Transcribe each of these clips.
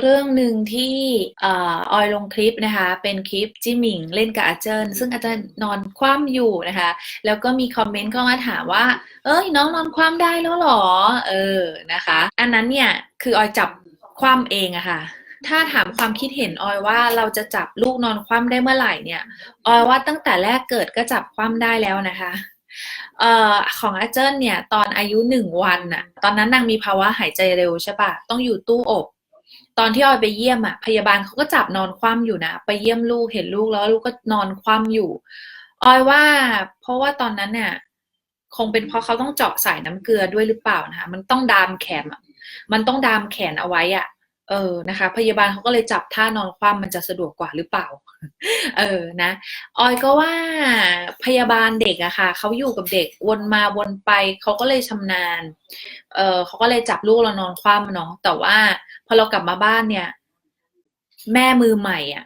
เรื่องหนึ่งที่เอ่อออยลงคลิปนะคะ เป็นคลิปจิหมิงเล่นกับอาเจินซึ่งอาจารย์นอนคว่ำอยู่นะคะ แล้วก็มีคอมเมนต์เข้ามาถามว่า เอ้ยน้องนอนคว่ำได้แล้วเหรอ เออนะคะ อันนั้นเนี่ยคือออยจับคว่ำเองอะค่ะถ้าถามความคิดเห็นออยว่าเราจะจับลูกนอนคว่ำได้เมื่อไหร่เนี่ยออยว่าตั้งแต่แรกเกิดก็จับคว่ำได้แล้วนะคะเอ่อของอาเจิ้นเนี่ยตอนอายุหนึ่งวันน่ะตอนนั้นนางมีภาวะหายใจเร็วใช่ปะต้องอยู่ตู้อบ ตอนที่ออยไปเยี่ยมอะพยาบาลเขาก็จับนอนคว่ำอยู่นะ ไปเยี่ยมลูกเห็นลูกแล้วลูกก็นอนคว่ำอยู่ ออยว่า เพราะว่าตอนนั้นเนี่ยคงเป็นเพราะเขาต้องเจาะสายน้ำเกลือด้วยหรือเปล่านะคะมันต้องดามแขนมันต้องดามแขนเอาไว้อะ เออนะคะ พยาบาลเขาก็เลยจับท่านอนคว่ำมันจะสะดวกกว่าหรือเปล่า เออนะ ออยก็ว่าพยาบาลเด็กอะค่ะเขาอยู่กับเด็กวนมาวนไปเขาก็เลยชำนาญ เออเขาก็เลยจับลูกเรานอนคว่ำเนาะแต่ว่าพอเรากลับมาบ้านเนี่ย แม่มือใหม่อะ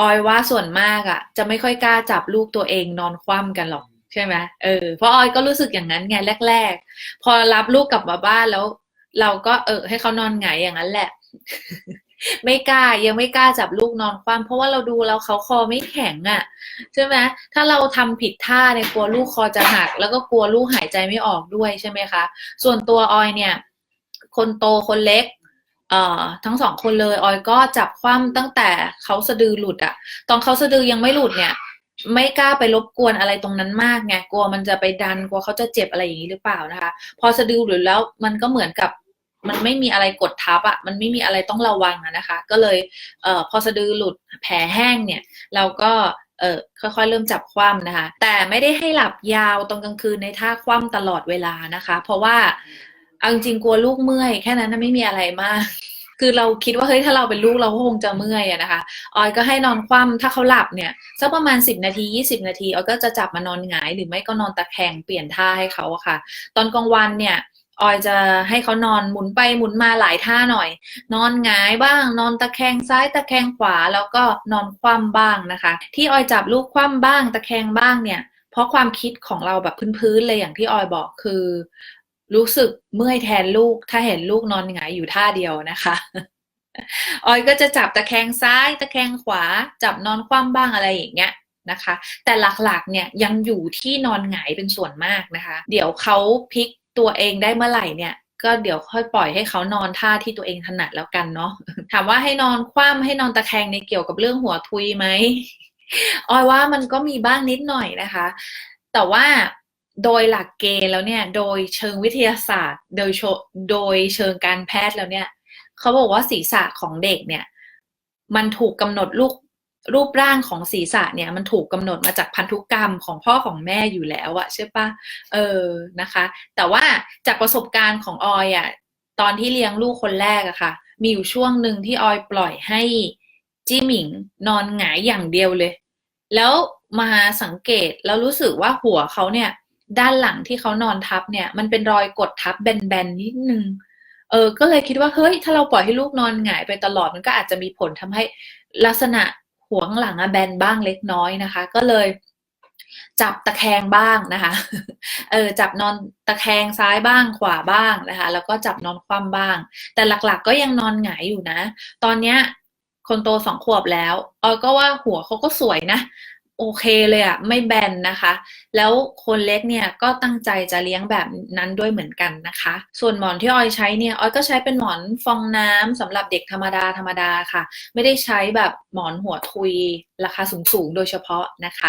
ออยว่าส่วนมากอะจะไม่ค่อยกล้าจับลูกตัวเองนอนคว่ำกันหรอกใช่ไหมเออเพราะออยก็รู้สึกอย่างนั้นไงแรก ๆ พอรับลูกกลับมาบ้านแล้ว เราก็เออ ให้เขานอนหงอย่างนั้นแหละ ไม่กล้ายังไม่กล้าจับลูกนอนคว่ำเพราะว่าเราดูแล้วเขาคอไม่แข็งอะ่ะใช่ไหมถ้าเราทำผิดท่าเนี่ยกลัวลูกคอจะหัก แล้วก็กลัวลูกหายใจไม่ออกด้วยใช่ไหมคะ ส่วนตัวออยเนี่ย คนโตคนเล็กเอ่อทั้งสองคนเลยออยก็จับคว่ำตั้งแต่เขาสะดือหลุดอะ ตอนเขาสะดือยังไม่หลุดเนี่ย ไม่กล้าไปรบกวนอะไรตรงนั้นมากไงกลัวมันจะไปดันกลัวเขาจะเจ็บอะไรอย่างนี้หรือเปล่านะคะ พอสะดือหลุดแล้วมันก็เหมือนกับ มันไม่มีอะไรกดทับอะ่ะมันไม่มีอะไรต้องระวังอะนะคะ ก็เลยเอ่อพอสะดือหลุดแผลแห้งเนี่ย เราก็เออค่อยๆ เริ่มจับคว่ำนะคะ แต่ไม่ได้ให้หลับยาวตอนกลางคืนในท่าคว่ำตลอดเวลานะคะ เพราะว่าเอาจริงๆกลัวลูกเมื่อยแค่นั้นไม่มีอะไรมาก คือเราคิดว่าเฮ้ยถ้าเราเป็นลูกเราก็คงจะเมื่อยอะนะคะ ออยก็ให้นอนคว่ำถ้าเขาหลับเนี่ยสักประมาณ 10 นาที 20 นาทีออยก็จะจับมานอนหงาย หรือไม่ก็นอนตะแคงเปลี่ยนท่าให้เขาอะค่ะ ตอนกลางวันเนี่ย ออยจะให้เขานอนหมุนไปหมุนมาหลายท่าหน่อย นอนหงายบ้าง นอนตะแคงซ้ายตะแคงขวาแล้วก็นอนคว่ำบ้างนะคะ ที่ออยจับลูกคว่ำบ้าง ตะแคงบ้างเนี่ย เพราะความคิดของเราแบบพื้นๆเลยอย่างที่ออยบอกคือ รู้สึกเมื่อยแทนลูก ถ้าเห็นลูกนอนหงายอยู่ท่าเดียวนะคะออยก็จะจับตะแคงซ้ายตะแคงขวา จับนอนคว่ำบ้างอะไรอย่างเงี้ยนะคะ แต่หลักๆเนี่ยยังอยู่ที่นอนหงายเป็นส่วนมากนะคะ เดี๋ยวเขาพลิก ตัวเองได้เมื่อไหร่เนี่ย ก็เดี๋ยวค่อยปล่อยให้เขานอนท่าที่ตัวเองถนัดแล้วกันเนาะถามว่าให้นอนคว่ำให้นอนตะแคงในเกี่ยวกับเรื่องหัวทุยไหมออยว่ามันก็มีบ้างนิดหน่อยนะคะ แต่ว่าโดยหลักเกณฑ์แล้วเนี่ย โดยเชิงวิทยาศาสตร์ โดยโดยเชิงการแพทย์แล้วเนี่ย เขาบอกว่าศีรษะของเด็กเนี่ย มันถูกกำหนดรูป รูปร่างของศีรษะเนี่ยมันถูกกำหนดมาจากพันธุกรรมของพ่อของแม่อยู่แล้วอะใช่ปะเออนะคะ แต่ว่าจากประสบการณ์ของออยอะตอนที่เลี้ยงลูกคนแรกอะค่ะ มีอยู่ช่วงหนึ่งที่ออยปล่อยให้จีหมิงนอนหงายอย่างเดียวเลย แล้วมาสังเกตแล้วรู้สึกว่าหัวเขาเนี่ย ด้านหลังที่เขานอนทับเนี่ย มันเป็นรอยกดทับแบนๆนิดนึงเออ ก็เลยคิดว่าเฮ้ยถ้าเราปล่อยให้ลูกนอนหงายไปตลอดมันก็อาจจะมีผลทำให้ลักษณะ หัวข้างหลังอะแบนบ้างเล็กน้อยนะคะ ก็เลยจับตะแคงบ้างนะคะ เออจับนอนตะแคงซ้ายบ้างขวาบ้างนะคะ แล้วก็จับนอนคว่ำบ้าง แต่หลักๆ ก็ยังนอนหงายอยู่นะ ตอนเนี้ยคนโตสองขวบแล้วออยก็ว่าหัวเขาก็สวยนะ โอเคเลยอะไม่แบนนะคะ แล้วคนเล็กเนี่ยก็ตั้งใจจะเลี้ยงแบบนั้นด้วยเหมือนกันนะคะ ส่วนหมอนที่ออยใช้เนี่ยออยก็ใช้เป็นหมอนฟองน้ำสำหรับเด็กธรรมดาธรรมดาค่ะ ไม่ได้ใช้แบบหมอนหัวทุยราคาสูงๆ โดยเฉพาะนะคะ